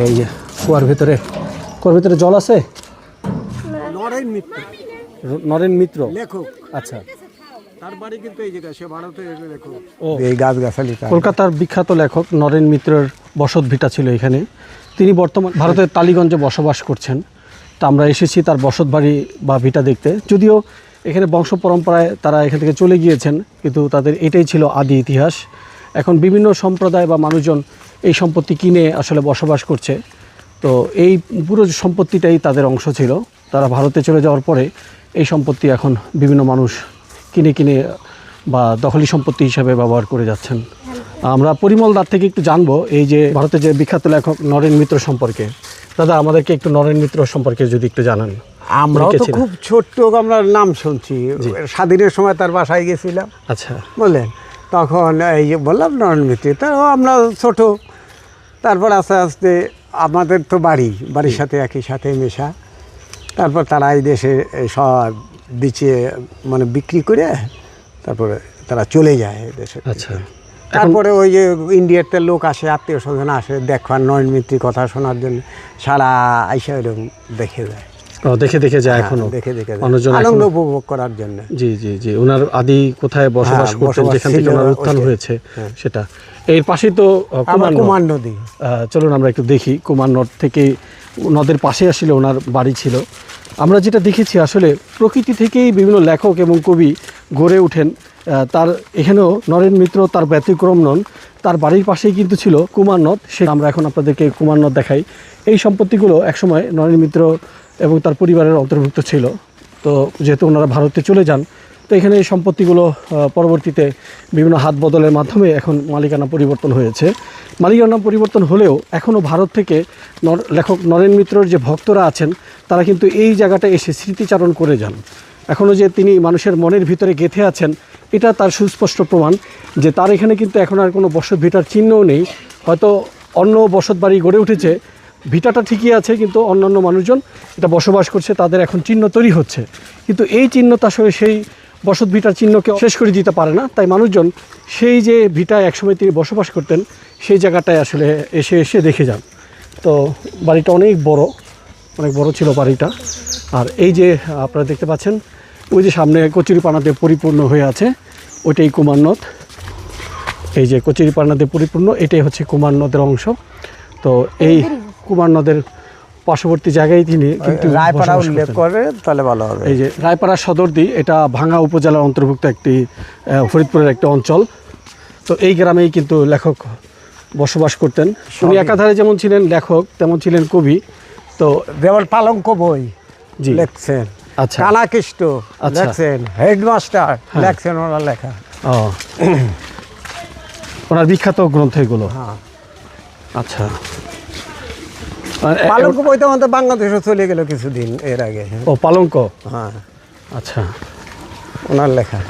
এই যে কুয়ার ভিতরে। কুয়ার ভিতরে জল আছে? নরেন মিত্র। নরেন মিত্র? লেখক। আচ্ছা। তার বাড়ি কিন্তু এই জায়গায় সে ভারতে লেখক। ও। এই গাছ কলকাতার বিখ্যাত লেখক নরেন মিত্রের বসত ভিটা ছিল এখানে। তিনি বর্তমান ভারতের টালিগঞ্জে বসবাস করছেন। তা আমরা এসেছি তার বসত বাড়ি বা ভিটা দেখতে। যদিও এখানে বংশ পরম্পরায় তারা এখান থেকে চলে গিয়েছেন কিন্তু তাদের এটাই ছিল আদি ইতিহাস। এখন বিভিন্ন সম্প্রদায় বা মানুষজন এই সম্পত্তি কিনে আসলে বসবাস করছে। তো এই পুরো সম্পত্তিটাই তাদের অংশ ছিল। তারা ভারতে চলে যাওয়ার পরে এই সম্পত্তি এখন বিভিন্ন মানুষ কিনে কিনে বা দখলি সম্পত্তি হিসাবে ব্যবহার করে যাচ্ছেন। আমরা পরিমল দার থেকে একটু জানব এই যে ভারতের যে বিখ্যাত লেখক নরেন মিত্র সম্পর্কে। দাদা আমাদেরকে একটু নরেন মিত্র সম্পর্কে যদি একটু জানান। তো খুব ছোট্ট আমরা নাম শুনছি। স্বাধীনের সময় তার বাসায় গেছিলাম। আচ্ছা। বুঝলেন? তখন এই যে বললাম নরেন মিত্র তা আমরা ছোট। তারপর আস্তে আস্তে আমাদের তো বাড়ি বাড়ির সাথে একই সাথে মেশা। তারপর তারা এই দেশে সব বিচে মানে বিক্রি করে তারপরে তারা চলে যায় এই দেশে। আচ্ছা। তারপরে ওই যে ইন্ডিয়াতে লোক আসে আত্মীয় স্বজন আসে দেখবার নয়নমিত্রী কথা শোনার জন্য সারা আইসা এরকম দেখে যায়। দেখে দেখে যায় এখনও? হ্যাঁ, দেখে দেখে মানুষজন আনন্দ উপভোগ করার জন্য। জি জি জি। ওনার আদি কোথায় বসবাস হ্যাঁ, করতেন যেখান থেকে ওনার উত্থান হয়েছে সেটা। এর পাশেই তো কুমার কুমার নদী। চলুন আমরা একটু দেখি কুমার নদ থেকে নদের পাশে আসলে ওনার বাড়ি ছিল। আমরা যেটা দেখেছি আসলে প্রকৃতি থেকেই বিভিন্ন লেখক এবং কবি গড়ে ওঠেন। তার এখানেও নরেন মিত্র তার ব্যতিক্রম নন তার বাড়ির পাশেই কিন্তু ছিল কুমার নদ। সে আমরা এখন আপনাদেরকে কুমার নদ দেখাই। এই সম্পত্তিগুলো একসময় নরেন মিত্র এবং তার পরিবারের অন্তর্ভুক্ত ছিল। তো যেহেতু ওনারা ভারতে চলে যান, তো এখানে এই সম্পত্তিগুলো পরবর্তীতে বিভিন্ন হাত বদলের মাধ্যমে এখন মালিকানা পরিবর্তন হয়েছে। মালিকানা পরিবর্তন হলেও এখনও ভারত থেকে লেখক নরেন মিত্রর যে ভক্তরা আছেন, তারা কিন্তু এই জায়গাটা এসে স্মৃতিচারণ করে যান। এখনও যে তিনি মানুষের মনের ভিতরে গেঁথে আছেন, এটা তার সুস্পষ্ট প্রমাণ যে তার এখানে কিন্তু এখন আর কোনো বসত ভিটার চিহ্নও নেই। হয়তো অন্য বসত বাড়ি গড়ে উঠেছে ভিটাটা ঠিকই আছে, কিন্তু অন্যান্য মানুষজন এটা বসবাস করছে, তাদের এখন চিহ্ন তৈরি হচ্ছে। কিন্তু এই চিহ্নটা আসলে সেই বসত ভিটার চিহ্নকে শেষ করে দিতে পারে না। তাই মানুষজন সেই যে ভিটায় একসময় তিনি বসবাস করতেন, সেই জায়গাটায় আসলে এসে এসে দেখে যান। তো বাড়িটা অনেক বড় অনেক বড় ছিল বাড়িটা। আর এই যে আপনারা দেখতে পাচ্ছেন, ওই যে সামনে কচুরিপানাতে পরিপূর্ণ হয়ে আছে, ওইটাই কুমার নদ। এই যে কচুরিপানাতে পরিপূর্ণ, এটাই হচ্ছে কুমার নদের অংশ। তো এই কুমার নদের পার্শ্ববর্তী জায়গায় তিনি কিন্তু রায়পাড়া উল্লেখ করে তাহলে ভালো হবে। এই যে রায়পাড়া সদরদি এটা ভাঙা উপজেলার অন্তর্ভুক্ত একটি ফরিদপুরের একটি অঞ্চল। তো এই গ্রামেই কিন্তু লেখক বসবাস করতেন। উনি একাধারে যেমন ছিলেন লেখক তেমন ছিলেন কবি। তো যেমন পালঙ্ক বই জি। লেখছেন আচ্ছা। কানাকৃষ্ট আচ্ছা। লেখছেন হেডমাস্টার লেখছেন ওনার লেখা। ও। ওনার বিখ্যাত গ্রন্থ এগুলো হ্যাঁ। আচ্ছা। পালঙ্ক বই তো আমাদের বাংলাদেশে চলে গেল কিছুদিন এর আগে। ও পালঙ্ক? হ্যাঁ। আচ্ছা। ওনার লেখা।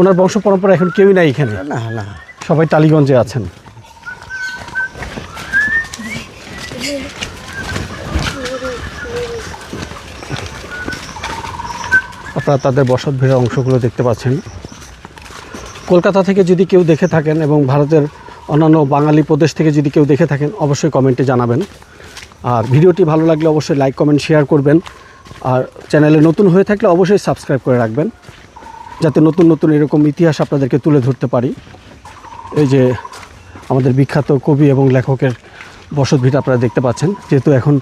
ওনার বংশ পরম্পরা এখন কেউই নাই এখানে? না না। সবাই টালিগঞ্জে আছেন। আপনারা তাদের বসত ভিড়ের অংশগুলো দেখতে পাচ্ছেন। কলকাতা থেকে যদি কেউ দেখে থাকেন এবং ভারতের অন্যান্য বাঙালি প্রদেশ থেকে যদি কেউ দেখে থাকেন, অবশ্যই কমেন্টে জানাবেন। আর ভিডিওটি ভালো লাগলে অবশ্যই লাইক, কমেন্ট, শেয়ার করবেন। আর চ্যানেলে নতুন হয়ে থাকলে অবশ্যই সাবস্ক্রাইব করে রাখবেন, যাতে নতুন নতুন এরকম ইতিহাস আপনাদেরকে তুলে ধরতে পারি। এই যে আমাদের বিখ্যাত কবি এবং লেখকের বসত ভিটা আপনারা দেখতে পাচ্ছেন। যেহেতু এখন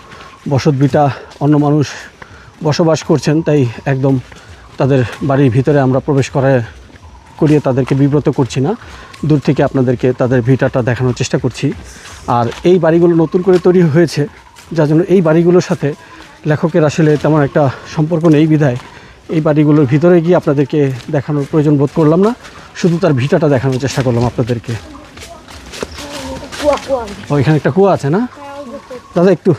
বসত ভিটা অন্য মানুষ বসবাস করছেন, তাই একদম তাদের বাড়ির ভিতরে আমরা প্রবেশ করে করিয়ে তাদেরকে বিব্রত করছি না। দূর থেকে আপনাদেরকে তাদের ভিটাটা দেখানোর চেষ্টা করছি। আর এই বাড়িগুলো নতুন করে তৈরি হয়েছে যার জন্য এই বাড়িগুলোর সাথে লেখকের আসলে তেমন একটা সম্পর্ক নেই বিধায়। এই বাড়িগুলোর ভিতরে গিয়ে আপনাদেরকে দেখানোর প্রয়োজন বোধ করলাম না। শুধু তার ভিটাটা দেখানোর চেষ্টা করলাম আপনাদেরকে। এখানে একটা কুয়া আছে না? দাদা একটু।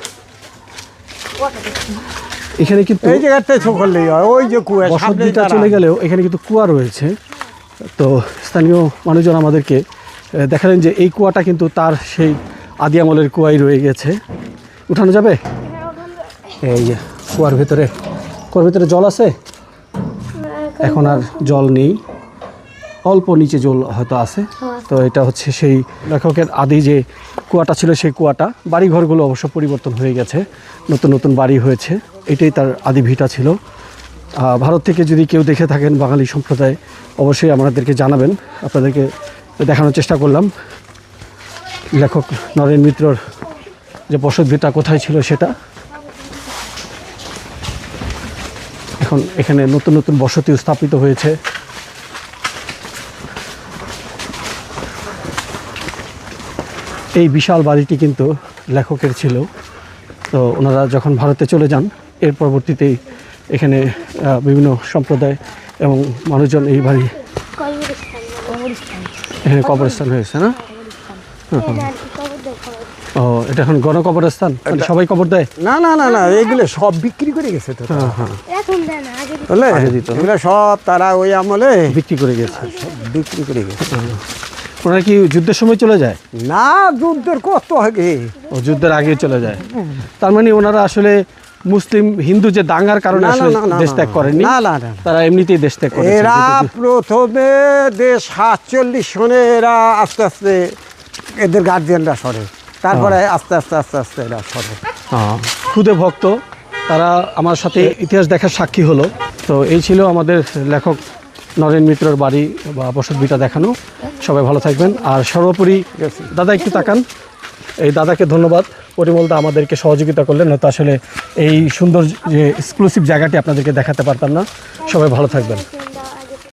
এখানে কিন্তু এই জায়গাতে চোখ হয় ওই যে কুয়া সামনে চলে গেলেও এখানে কিন্তু কুয়া রয়েছে। তো স্থানীয় মানুষজন আমাদেরকে দেখালেন যে এই কুয়াটা কিন্তু তার সেই আদি আমলের কুয়াই রয়ে গেছে। উঠানো যাবে? এই যে কুয়ার ভিতরে। কুয়ার ভিতরে জল আছে? এখন আর জল নেই। অল্প নিচে জল হয়তো আছে। তো এটা হচ্ছে সেই লেখকের আদি যে কুয়াটা ছিল সেই কুয়াটা। বাড়ি ঘরগুলো অবশ্য পরিবর্তন হয়ে গেছে। নতুন নতুন বাড়ি হয়েছে। এটাই তার আদি ভিটা ছিল। ভারত থেকে যদি কেউ দেখে থাকেন বাঙালি সম্প্রদায়, অবশ্যই আমাদেরকে জানাবেন। আপনাদেরকে দেখানোর চেষ্টা করলাম। লেখক নরেন মিত্রর যে বসত ভিটা কোথায় ছিল সেটা। এখন এখানে নতুন নতুন বসতি স্থাপিত হয়েছে। এই বিশাল বাড়িটি কিন্তু লেখকের ছিল। তো ওনারা যখন ভারতে চলে যান, এর পরবর্তীতেই এখানে বিভিন্ন সম্প্রদায় এবং মানুষজন এই বাড়ি এখানে কবরস্থান হয়েছে না? ও এটা এখন গণকবরস্থান? মানে সবাই কবর দেয়? না না না না এগুলো সব বিক্রি করে গেছে তো। হ্যাঁ হ্যাঁ। এখন দেন আগে বুঝলে? এগুলো সব তারা ওই আমলে বিক্রি করে গেছে। সব বিক্রি করে গেছে। ওনারা কি যুদ্ধের সময় চলে যায়? না যুদ্ধের কত আগে? ও যুদ্ধের আগে চলে যায়। তার মানে ওনারা আসলে মুসলিম হিন্দু যে দাঙ্গার কারণে দেশ ত্যাগ না। করেননি না, না, না, না। তারা এমনিতেই দেশ ত্যাগ করে এরা প্রথমে দেশ সাতচল্লিশ সনে এরা আস্তে আস্তে এদের গার্জিয়ানরা সরে। তারপরে আস্তে আস্তে আস্তে আস্তে এরা সরে। হ্যাঁ, খুদে ভক্ত তারা আমার সাথে ইতিহাস দেখার সাক্ষী হলো। তো এই ছিল আমাদের লেখক নরেন মিত্রর বাড়ি বা বসত ভিটা দেখানো। সবাই ভালো থাকবেন। আর সর্বোপরি দাদা একটু তাকান। এই দাদাকে ধন্যবাদ। পরিমলদা আমাদেরকে সহযোগিতা করলেন, নয়তো আসলে এই সুন্দর যে এক্সক্লুসিভ জায়গাটি আপনাদেরকে দেখাতে পারতাম না। সবাই ভালো থাকবেন।